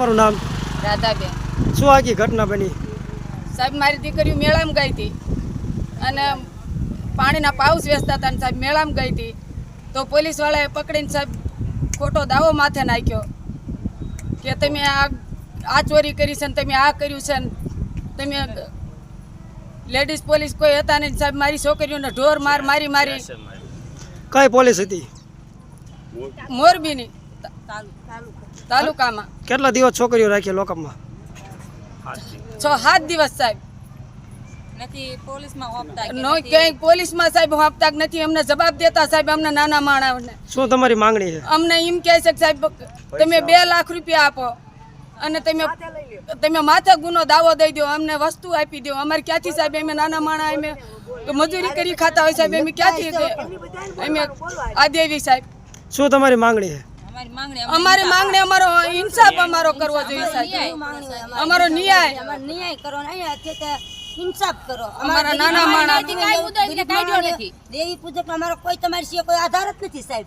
તમારું નામ રાધાબેન. શું આખી ઘટના બની? સાહેબ મારી દીકરીઓ મેળામાં ગઈ હતી. અને પાણીના પાઉસ વેચતા હતા ને સાહેબ મેળામાં ગઈ હતી. તો પોલીસવાળાએ પકડીને સાહેબ ખોટો દાવો માથે નાખ્યો કે તમે આ આ ચોરી કરી છે ને તમે આ કર્યું છે ને તમે લેડીઝ પોલીસ કોઈ હતા નહીં. સાહેબ મારી છોકરીઓને ઢોર માર મારી મારી. કઈ પોલીસ હતી? મોરબીની. તાલુકામાં. કેટલા દિવસ છોકરીઓ રાખી લોકઅપમાં છ સાત દિવસ સાહેબ. નથી પોલીસમાં હોપતા નો ક્યાંય પોલીસમાં સાહેબ આપતા નથી અમને જવાબ દેતા સાહેબ અમને નાના માણસને. શું તમારી માંગણી છે? અમને એમ કહે છે સાહેબ તમે બે લાખ રૂપિયા આપો અને તમે તમે માથે ગુનો દાવો દઈ દો અમને વસ્તુ આપી દો. અમારે ક્યાંથી સાહેબ અમે નાના માણા અમે મજૂરી કરી ખાતા હોય સાહેબ અમે ક્યાંથી અમે આ દેવી સાહેબ. શું તમારી માંગણી છે? અમારી માંગણી અમારો ઇન્સાફ અમારો કરવો જોઈએ અમારો ન્યાય ન્યાય. કરો ઇન્સાફ કરો. અમારા નાના માણસ દેવી પૂજક અમારો કોઈ તમારી સિવાય કોઈ આધાર જ નથી સાહેબ.